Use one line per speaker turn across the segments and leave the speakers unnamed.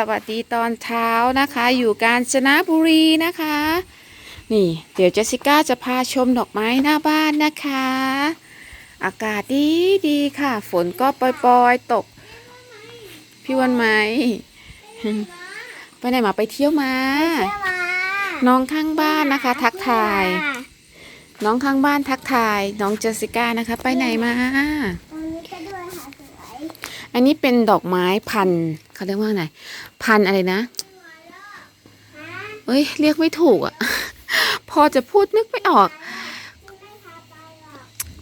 ดีค่ะสวัสดีตอนเช้านะคะ อยู่กาญจนบุรีนะคะ นี่ เดี๋ยวเจสสิก้าจะพาชมดอกไม้หน้าบ้านนะคะ อากาศดีดีค่ะ ฝนก็ปล่อยๆตก พี่วันไหมไปไหนมาไปเที่ยวมา น้องข้างบ้านนะคะ ทักทาย น้องข้างบ้านทักทาย น้องเจสสิก้านะคะ ไปไหนมา
อันนี้ก็ด้วยค่ะสวย
อันนี้เป็นดอกไม้พันธุ์ เขาเรียกว่าไงพันอะไรนะ เอ้ยเรียกไม่ถูกอะ พอจะพูดนึกไม่ออก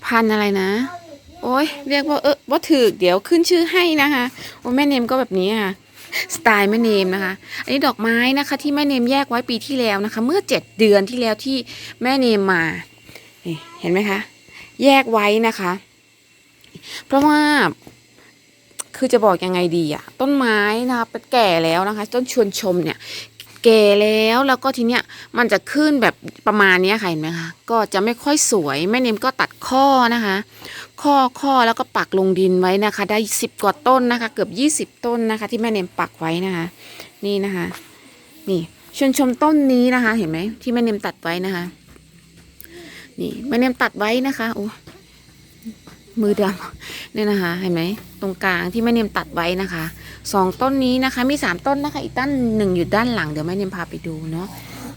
พันอะไรนะ โอ้ยเรียกว่าเออว่าถือเดี๋ยวขึ้นชื่อให้นะคะโอ้แม่เนมก็แบบนี้ค่ะสไตล์แม่เนมนะคะ อันนี้ดอกไม้นะคะ ที่แม่เนมแยกไว้ปีที่แล้วนะคะ เมื่อเจ็ดเดือนที่แล้วที่แม่เนมมาเห็นไหมคะ แยกไว้นะคะ เพราะว่า คือจะบอกยังไงดีอะต้นไม้นะคะเป็นแก่แล้วนะคะ ต้นชวนชมเนี่ย แก่แล้วแล้วก็ทีเนี้ยมันจะขึ้นแบบประมาณนี้ค่ะเห็นไหมคะก็จะไม่ค่อยสวยแม่เนมก็ตัดข้อนะคะ ข้อข้อแล้วก็ปักลงดินไว้นะคะ ได้สิบกว่าต้นนะคะ เกือบยี่สิบต้นนะคะ ที่แม่เนมปักไว้นะคะ นี่นะคะ นี่ชวนชมต้นนี้นะคะ เห็นไหมที่แม่เนมตัดไว้นะคะ นี่แม่เนมตัดไว้นะคะโอ้มือดำ เนี่ยนะคะเห็นไหมตรงกลางที่แม่เนียมตัดไว้นะคะสองต้นนี้นะคะมีสามต้นนะคะ อีกต้นหนึ่งอยู่ด้านหลังเดี๋ยวแม่เนียมพาไปดูเนาะ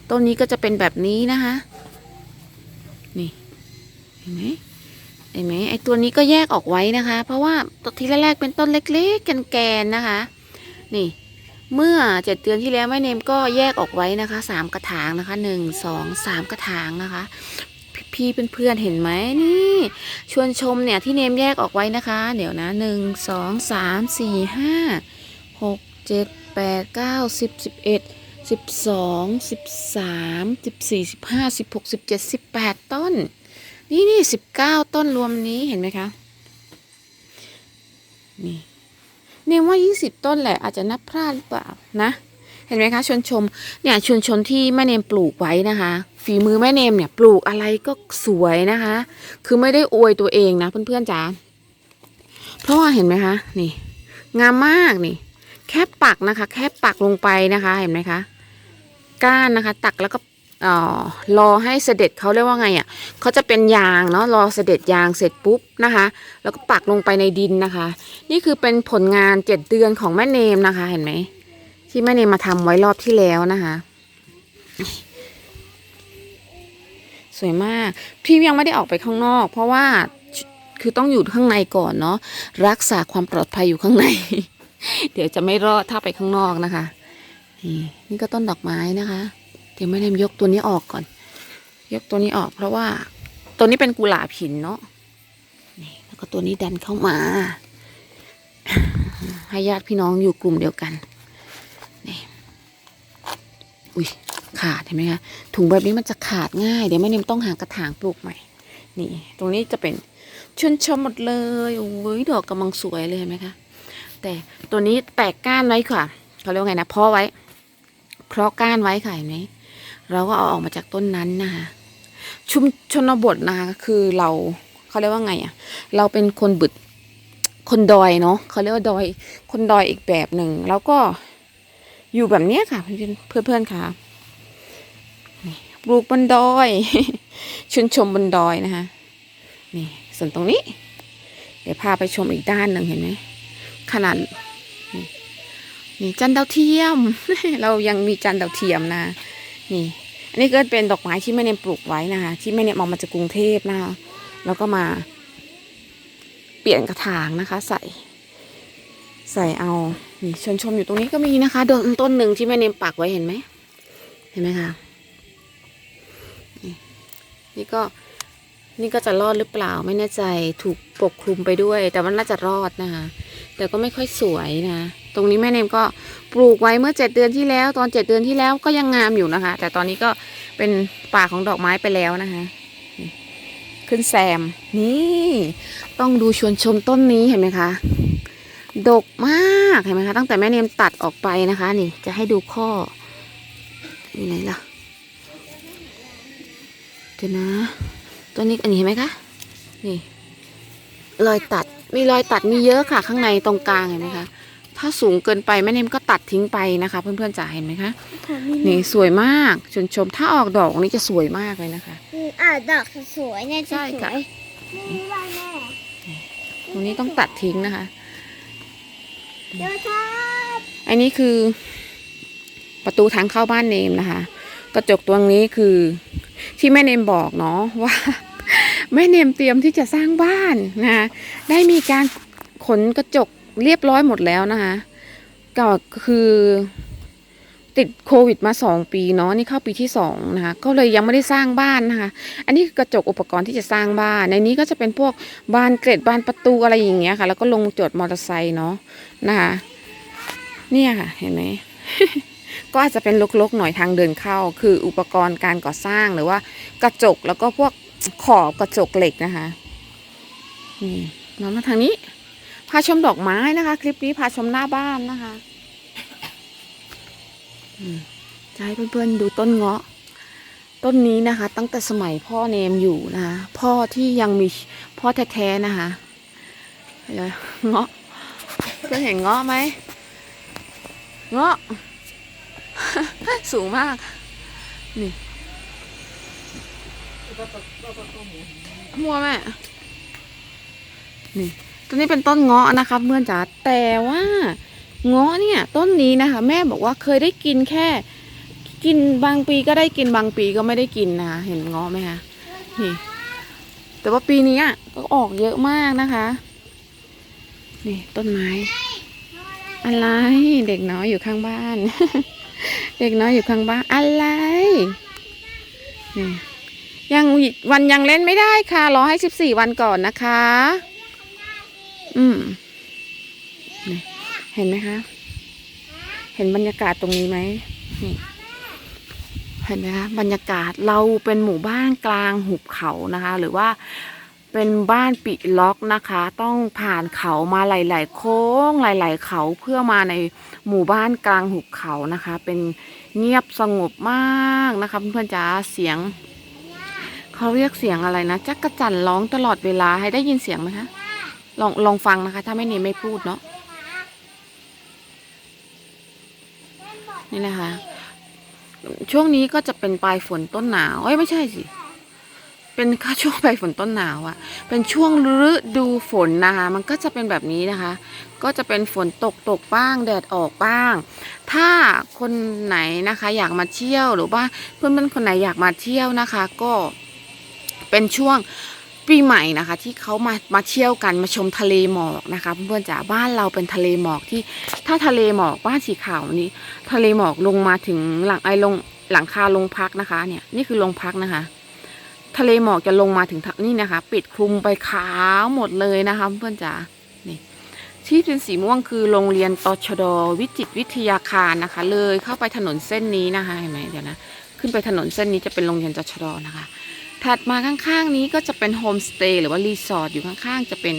ต้นนี้ก็จะเป็นแบบนี้นะคะนี่เห็นไหมเห็นไหมไอตัวนี้ก็แยกออกไว้นะคะ เพราะว่าตัวที่แรกเป็นต้นเล็กๆ แกนๆนะคะ นี่ เมื่อเจ็ดเดือนที่แล้วแม่เนมก็แยกออกไว้นะคะสามกระถางนะคะหนึ่งสองสามกระถางนะคะ พี่เพื่อนๆเห็นไหมนี่ชวนชมเนี่ยที่เนมแยกออกไว้นะคะ เดี๋ยวนะหนึ่งสองสามสี่ห้าหกเจ็ดแปดเก้าสิบสิบเอ็ดสิบสองสิบสามสิบสี่สิบห้าสิบหกสิบเจ็ดสิบแปดต้น นี่นี่สิบเก้าต้นรวมนี้เห็นไหมคะนี่เนมว่ายี่สิบต้นแหละอาจจะนับพลาดหรือเปล่านะ ห็นไหมคะชวนชมเนี่ยชวนชมที่แม่เนมปลูกไว้นะคะ ฝีมือแม่เนมเนี่ย ปลูกอะไรก็สวยนะคะ คือไม่ได้อวยตัวเองนะเพื่อนๆจ๋าเพราะว่าเห็นไหมคะนี่ งามมากนี่ แค่ปักนะคะ แค่ปักลงไปนะคะเห็นไหมคะ ก้านนะคะ ตักแล้วก็อ่อรอให้เสด็จเขาเรียกว่าไงอะเขาจะเป็นยางเนาะรอเสด็จยางเสร็จปุ๊บนะคะ แล้วก็ปักลงไปในดินนะคะ นี่คือเป็นผลงานเจ็ดเดือนของแม่เนมนะคะ เห็นไหม ที่แม่เนมมาทำไว้รอบที่แล้วนะคะ สวยมาก พี่ยังไม่ได้ออกไปข้างนอก เพราะว่าคือต้องอยู่ข้างในก่อนเนาะรักษาความปลอดภัยอยู่ข้างใน เดี๋ยวจะไม่รอดถ้าไปข้างนอกนะคะนี่นี่ก็ต้นดอกไม้นะคะ เดี๋ยวแม่เนมยกตัวนี้ออกก่อน ยกตัวนี้ออก เพราะว่าตัวนี้เป็นกุหลาบหินเนาะนี่แล้วก็ตัวนี้ดันเข้ามาให้ญาติพี่น้องอยู่กลุ่มเดียวกัน อุ้ยขาดเห็นไหมคะถุงแบบนี้มันจะขาดง่าย เดี๋ยวแม่เนมต้องหากระถางปลูกใหม่ นี่ ตรงนี้จะเป็นชนชมหมดเลยโอ้ยดอกกำลังสวยเลยเห็นไหมคะแต่ตัวนี้แตกก้านไว้ค่ะเขาเรียกว่าไงนะเพาะไว้เพาะก้านไว้ค่ะเห็นไหมเราก็เอาออกมาจากต้นนั้นนะคะชุมชนบทนะคะคือเราเขาเรียกว่าไงอะ เราเป็นคนบึดคนดอยเนาะเขาเรียกว่าดอย คนดอยอีกแบบหนึ่งแล้วก็ อยู่แบบเนี้ยค่ะ เพื่อนๆค่ะปลูกบนดอย ชุนชมบนดอยนะคะนี่ส่วนตรงนี้ เดี๋ยวพาไปชมอีกด้านหนึ่งเห็นไหมขนาดนี่นี่จันดาวเทียม เรายังมีจันดาวเทียมนะนี่ อันนี้ก็เป็นดอกไม้ที่แม่เนมปลูกไว้นะคะที่แม่เนมเอามาจากกรุงเทพนะคะแล้วก็มา เปลี่ยนกระถางนะคะ ใส่ ใส่เอา นี่ชนชมอยู่ตรงนี้ก็มีนะคะต้นต้นหนึ่งที่แม่เนมปักไว้เห็นไหมเห็นไหมคะนี่ก็นี่ก็จะรอดหรือเปล่าไม่แน่ใจถูกปกคลุมไปด้วย แต่มันน่าจะรอดนะคะแต่ก็ไม่ค่อยสวยนะ ตรงนี้แม่เนมก็ปลูกไว้เมื่อเจ็ดเดือนที่แล้ว ตอนเจ็ดเดือนที่แล้วก็ยังงามอยู่นะคะ แต่ตอนนี้ก็เป็นป่าของดอกไม้ไปแล้วนะคะขึ้นแซมนี่ ต้องดูชวนชมต้นนี้เห็นไหมคะ ดกมากเห็นไหมคะ ตั้งแต่แม่เนมตัดออกไปนะคะ นี่จะให้ดูข้ออยู่ไหนล่ะเดี๋ยวนะตัวนี้อันนี้เห็นไหมคะ นี่ รอยตัดมีรอยตัดมีเยอะค่ะ ข้างในตรงกลางเห็นไหมคะ ถ้าสูงเกินไปแม่เนมก็ตัดทิ้งไปนะคะ เพื่อนๆจ๋าเห็นไหมคะ
ผมมี
นี่สวยมากชนชมถ้าออกดอกนี่จะสวยมากเลยนะคะ
อ่าดอกสวยๆเนี่ยจะ
ใช่
สว
ค่ะ
ยนี่ว่าแม่
ตรงนี้ต้องตัดทิ้งนะคะ
เดี๋ยวครับ
อันนี้คือ ประตูทางเข้าบ้านเนมนะคะ กระจกตัวนี้คือที่แม่เนมบอกเนาะว่า แม่เนมเตรียมที่จะสร้างบ้านนะคะได้มีการขนกระจกเรียบร้อยหมดแล้วนะคะก็คือ ติดโควิดมาสองปีเนาะนี่เข้าปีที่สองนะคะก็เลยยังไม่ได้สร้างบ้านนะคะ อันนี้คือกระจกอุปกรณ์ที่จะสร้างบ้าน ในนี้ก็จะเป็นพวกบานเกล็ดบานประตูอะไรอย่างเงี้ยค่ะ แล้วก็ลงจดมอเตอร์ไซค์เนาะนะคะเนี่ยค่ะเห็นไหมก็อาจจะเป็นลกๆหน่อยทางเดินเข้า คืออุปกรณ์การก่อสร้างหรือว่ากระจกแล้วก็พวกขอบกระจกเหล็กนะคะนี่มาทางนี้พาชมดอกไม้นะคะ คลิปนี้พาชมหน้าบ้านนะคะ จะให้เพื่อนๆดูต้นเงาะ ต้นนี้นะคะ ตั้งแต่สมัยพ่อเนมอยู่นะคะพ่อที่ยังมีพ่อแท้ๆนะคะเงาะเพื่อนเห็นเงาะไหมเงาะ สูงมาก นี่มัวแม่ นี่ต้นนี้เป็นต้นเงาะนะคะเพื่อนจ๋าแต่ว่า งาะเนี่ยต้นนี้นะคะ แม่บอกว่าเคยได้กินแค่ กินบางปีก็ได้กินบางปีก็ไม่ได้กินนะคะเห็นเงาะไหมคะนี่แต่ว่าปีนี้อะก็ออกเยอะมากนะคะ นี่ต้นไม้ อะไรเด็กน้อยอยู่ข้างบ้าน เด็กน้อยอยู่ข้างบ้านอะไรนี่ยังวันยังเล่นไม่ได้ค่ะรอให้สิบสี่วันก่อนนะคะ อืมนี่ เห็นไหมคะ เห็นบรรยากาศตรงนี้ไหมนี่เห็นไหมคะบรรยากาศเราเป็นหมู่บ้านกลางหุบเขานะคะ หรือว่าเป็นบ้านปิล็อกนะคะ ต้องผ่านเขามาหลาย ๆ โค้งหลาย ๆ เขาเพื่อมาในหมู่บ้านกลางหุบเขานะคะ เป็นเงียบสงบมากนะคะเพื่อนๆจ๋าเสียงเขาเรียกเสียงอะไรนะจักกระจั่นร้องตลอดเวลาให้ได้ยินเสียงไหมคะลองลองฟังนะคะ ถ้าไม่เนมไม่พูดเนาะ นี่นะคะ ช่วงนี้ก็จะเป็นปลายฝนต้นหนาวเอ้ยไม่ใช่สิเป็นค่าช่วงปลายฝนต้นหนาวอะเป็นช่วงฤดูฝนนะคะมันก็จะเป็นแบบนี้นะคะ ก็จะเป็นฝนตกตกบ้างแดดออกบ้าง ถ้าคนไหนนะคะ อยากมาเที่ยวหรือว่าเพื่อนๆคนไหนอยากมาเที่ยวนะคะ ก็เป็นช่วง ปีใหม่นะคะ ที่เขามามาเที่ยวกันมาชมทะเลหมอกนะคะเพื่อนๆจ๋าบ้านเราเป็นทะเลหมอกที่ ถ้าทะเลหมอกบ้านสีขาวนี้ ทะเลหมอกลงมาถึงหลังไอลงหลังคาลงพักนะคะ เนี่ยนี่คือลงพักนะคะ ทะเลหมอกจะลงมาถึงนี่นะคะ ปิดคลุมไปขาวหมดเลยนะคะเพื่อนจ๋านี่ที่เป็นสีม่วงคือโรงเรียนตชดวิจิตวิทยาคารนะคะ เลยเข้าไปถนนเส้นนี้นะคะเห็นไหมเดี๋ยวนะขึ้นไปถนนเส้นนี้จะเป็นโรงเรียนตชดนะคะ ถัดมาข้างๆนี้ก็จะเป็นโฮมสเตย์หรือว่ารีสอร์ทอยู่ข้างๆ จะเป็น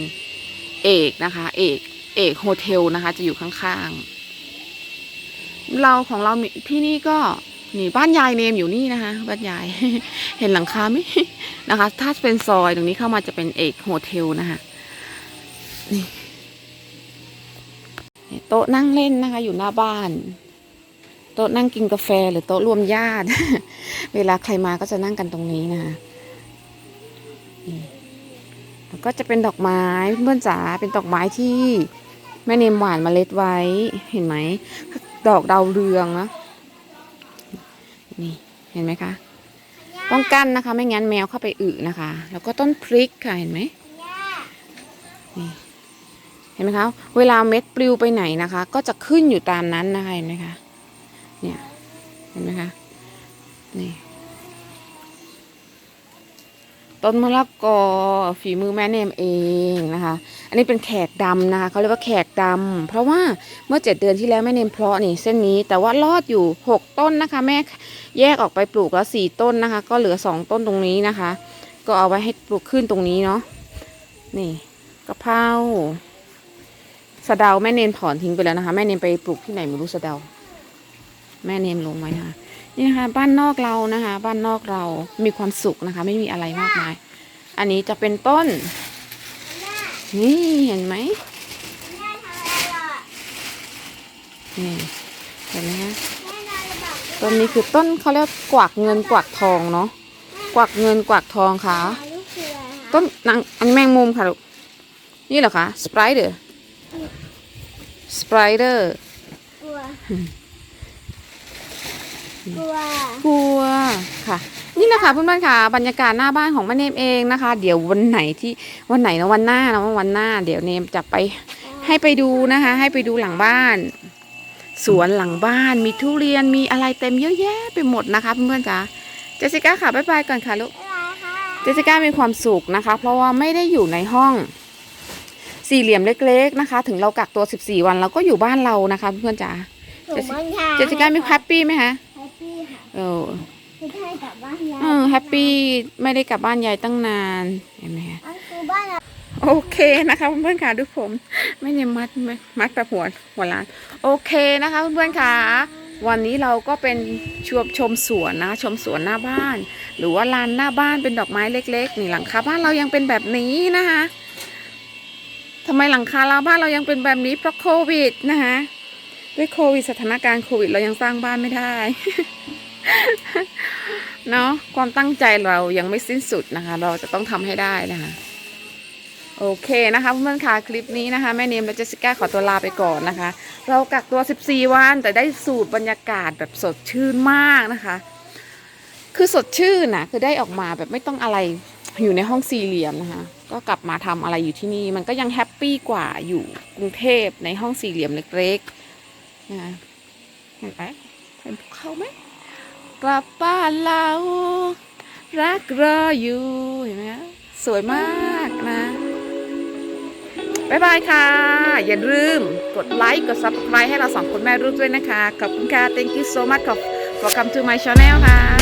เอกนะคะเอกเอกโฮเทลนะคะ จะอยู่ข้างๆ เราของเราที่นี่ก็นี่บ้านยายเนมอยู่นี่นะคะ บ้านยาย เห็นหลังคาไหมนะคะ ถ้าเป็นซอยตรงนี้เข้ามาจะเป็นเอกโฮเทลนะคะนี่โต๊ะนั่งเล่นนะคะ อยู่หน้าบ้าน โต๊ะนั่งกินกาแฟหรือโต๊ะรวมญาติ เวลาใครมาก็จะนั่งกันตรงนี้นะคะ แล้วก็จะเป็นดอกไม้เพื่อนจ๋าเป็นดอกไม้ที่แม่เนมหวานเมล็ดไว้เห็นไหม ดอกดาวเรืองนะนี่เห็นไหมคะต้องกั้นนะคะ ไม่งั้นแมวเข้าไปอึนะคะ แล้วก็ต้นพริกค่ะเห็นไหมนี่เห็นไหมคะเวลาเม็ดปลิวไปไหนนะคะ ก็จะขึ้นอยู่ตามนั้นนะคะเห็นไหมคะเนี่ยเห็นไหมคะนี่ ต้นมะละกอฝีมือแม่เนมเองนะคะ อันนี้เป็นแขกดำนะคะเขาเรียกว่าแขกดำเพราะว่าเมื่อเจ็ดเดือนที่แล้วแม่เนมเพาะนี่เส้นนี้แต่ว่ารอดอยู่หกต้นนะคะ แม่แยกออกไปปลูกแล้วสี่ต้นนะคะ ก็เหลือสองต้นตรงนี้นะคะ ก็เอาไว้ให้ปลูกขึ้นตรงนี้เนาะนี่กะเพราสะเดาแม่เนมถอนทิ้งไปแล้วนะคะ แม่เนมไปปลูกที่ไหนไม่รู้สะเดา แม่เนมลงไว้นะคะ นี่นะคะบ้านนอกเรานะคะ บ้านนอกเรามีความสุขนะคะ ไม่มีอะไรมากมาย อันนี้จะเป็นต้น นี่เห็นไหมนี่เห็นไหมฮะต้นนี้คือต้นเขาเรียกกวักเงินกวักทองเนาะกวักเงินกวักทองค่ะ ต้นนางอันแมงมุมค่ะลูกนี่เหรอคะสไปเดอร์สไปเดอร์
กลัวกลัว
กลัวค่ะ นี่นะคะเพื่อนๆค่ะ บรรยากาศหน้าบ้านของแม่เนมเองนะคะ เดี๋ยววันไหนที่วันไหนนะวันหน้านะวันหน้า เดี๋ยวเนมจะไปให้ไปดูนะคะ ให้ไปดูหลังบ้าน สวนหลังบ้านมีทุเรียนมีอะไรเต็มเยอะแยะไปหมดนะคะเพื่อนๆค่ะเจสสิก้าค่ะบ๊ายบายก่อนค่ะลูก
อะไรคะ
เจสสิก้ามีความสุขนะคะ เพราะว่าไม่ได้อยู่ในห้อง สี่เหลี่ยมเล็ก ๆนะคะ ถึงเรากักตัว 14 วันเราก็อยู่บ้านเรานะคะ เพื่อนๆจ๋า
ถุงมันค่ะ
เจสสิก้ามีแฮปปี้ไหมคะ
แฮปปี้ค่ะ
เออ
ไม่ใช่กลับบ้านยาย
เออแฮปปี้ไม่ได้กลับบ้านยายตั้งนานเห็นไหมคะ
อันคือบ้านเรา
โอเคนะคะเพื่อนๆค่ะดูผม ไม่เนี่ยมัดไม่มัดแบบหัวหัวล้านโอเคนะคะเพื่อนๆค่ะ วันนี้เราก็เป็นชวบชมสวนนะ ชมสวนหน้าบ้าน หรือว่าลานหน้าบ้านเป็นดอกไม้เล็กๆนี่หลังคาบ้านเรายังเป็นแบบนี้นะคะทำไมหลังคาเราบ้านเรายังเป็นแบบนี้เพราะโควิดนะคะด้วยโควิดสถานการณ์โควิด เรายังสร้างบ้านไม่ได้ เนาะความตั้งใจเรายังไม่สิ้นสุดนะคะ เราจะต้องทำให้ได้นะคะ โอเคนะคะเพื่อนๆค่ะคลิปนี้นะคะแม่เนมและเจสสิก้าขอตัวลาไปก่อนนะคะ เรากักตัว 14 วันแต่ได้สูตรบรรยากาศแบบสดชื่นมากนะคะ คือสดชื่นนะคือได้ออกมาแบบไม่ต้องอะไรอยู่ในห้องสี่เหลี่ยมนะคะ ก็กลับมาทำอะไรอยู่ที่นี่ มันก็ยังแฮปปี้กว่าอยู่กรุงเทพในห้องสี่เหลี่ยมเล็กๆนะเห็นไหมเห็นเขาไหม กลับบ้านเรา รักรออยู่เห็นไหมคะสวยมากนะบ๊ายบายค่ะ อย่าลืมกดไลค์กด subscribe ให้เราสองคนแม่รูปด้วยนะคะ ขอบคุณค่ะ thank you so much for welcome to my channel ค่ะ